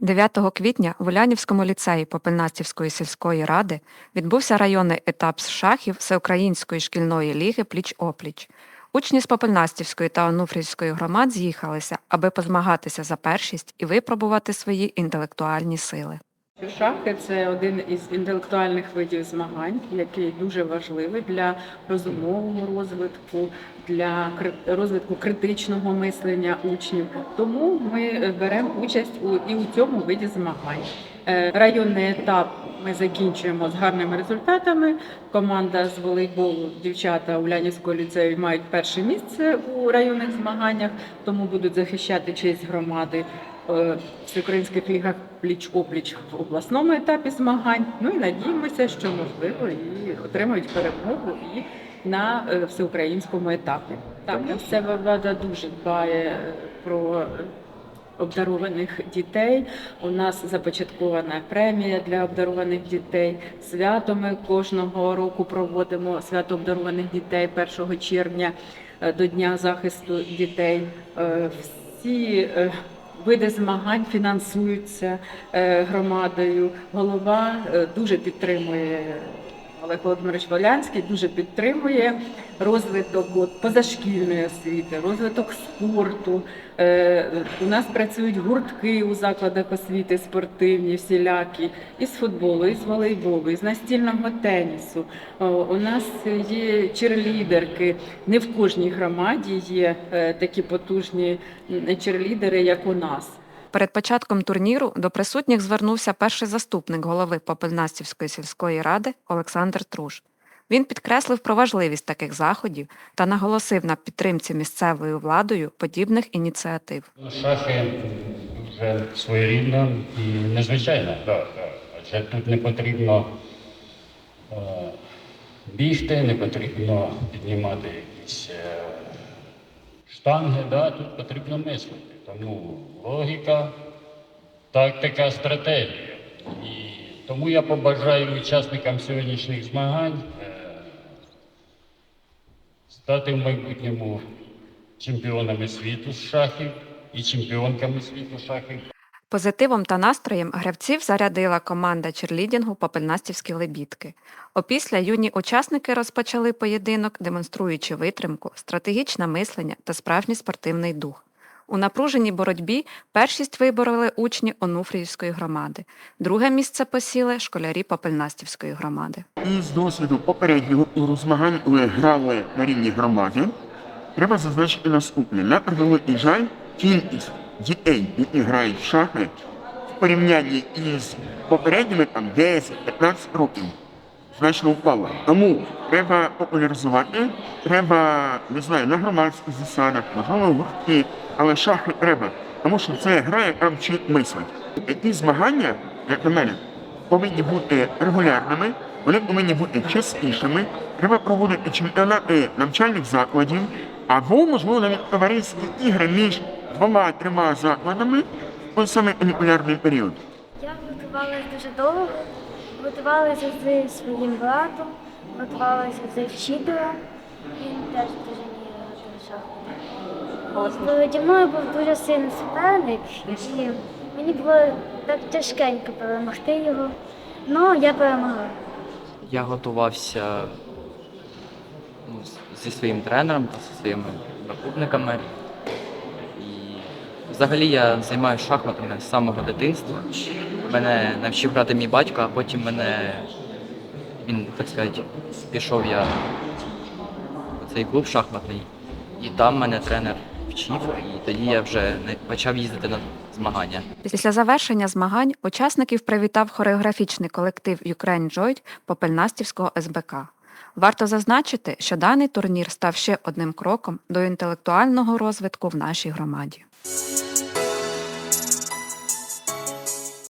9 квітня в Улянівському ліцеї Попельнастівської сільської ради відбувся районний етап з шахів Всеукраїнської шкільної ліги Пліч-опліч. Учні з Попельнастівської та Онуфрівської громад з'їхалися, аби позмагатися за першість і випробувати свої інтелектуальні сили. Шахи це один із інтелектуальних видів змагань, який дуже важливий для розумового розвитку, для розвитку критичного мислення учнів. Тому ми беремо участь у і у цьому виді змагань. Е, Районний етап ми закінчуємо з гарними результатами. Команда з волейболу дівчата Улянівського ліцею мають перше місце у районних змаганнях, тому будуть захищати честь громади е, всеукраїнських лігах пліч-опліч в обласному етапі змагань. Ну і надіємося, що можливо і отримають перемогу і на е, всеукраїнському етапі. Так, місцева влада дуже дбає про обдарованих дітей. У нас започаткована премія для обдарованих дітей. Свято ми кожного року проводимо свято обдарованих дітей 1 червня е, до Дня захисту дітей. Е, Всі е, види змагань фінансуються громадою. Голова дуже підтримує. Олег Володимирович Волянський дуже підтримує розвиток от, позашкільної освіти, розвиток спорту. Е, у нас працюють гуртки у закладах освіти спортивні, всілякі, із футболу, із волейболу, із настільного тенісу. У нас є черлідерки. Не в кожній громаді є е, такі потужні черлідери, як у нас. Перед початком турніру до присутніх звернувся перший заступник голови Попельнастівської сільської ради Олександр Труш. Він підкреслив про важливість таких заходів та наголосив на підтримці місцевою владою подібних ініціатив. Шахи дуже своєрідна і незвичайна так. Адже тут не потрібно е, бігти, не потрібно піднімати якісь е, штанги, да? тут потрібно мислити. Тому логіка, тактика, стратегія. І тому я побажаю учасникам сьогоднішніх змагань е, стати в майбутньому чемпіонами світу з шахів і чемпіонками світу шахів. Позитивом та настроєм гравців зарядила команда черлідінгу Попельнастівські лебідки. Опісля юні учасники розпочали поєдинок, демонструючи витримку, стратегічне мислення та справжній спортивний дух. У напруженій боротьбі першість вибороли учні Онуфріївської громади. Друге місце посіли школярі Попельнастівської громади. Із досвіду попереднього туру змагань ви грали на рівні громади. Треба зазначити наступне. На превеликий жаль, кількість дітей, які грають в шахи, в порівнянні із попередніми там 10-15 років значно впала. Тому треба популяризувати, треба, не знаю, на громадських засадах, можливо, гуртки, але шахи треба. Тому що це гра, яка вчить мислити. Такі змагання, як на мене, повинні бути регулярними, вони повинні бути частішими. Треба проводити чемпіонати навчальних закладів або, можливо, навіть товариські ігри між двома-трьома закладами в саме канікулярний період. Я готувалася дуже довго, готувалася зі своїм братом, готувалася зі вчителем. Він теж дуже мені шахмати. Переді мною був дуже сильний суперник, і мені було так тяжкенько перемогти його. Ну, я перемогла. Я готувався ну, зі своїм тренером та зі своїми прокупниками. Взагалі я займаюся шахматами з самого дитинства. Мене навчив грати мій батько, а потім мене він, так сказати, пішов я у цей клуб шахматний, і там мене тренер вчив, і тоді я вже почав їздити на змагання. Після завершення змагань учасників привітав хореографічний колектив Ukraine Joy Попельнастівського СБК. Варто зазначити, що даний турнір став ще одним кроком до інтелектуального розвитку в нашій громаді.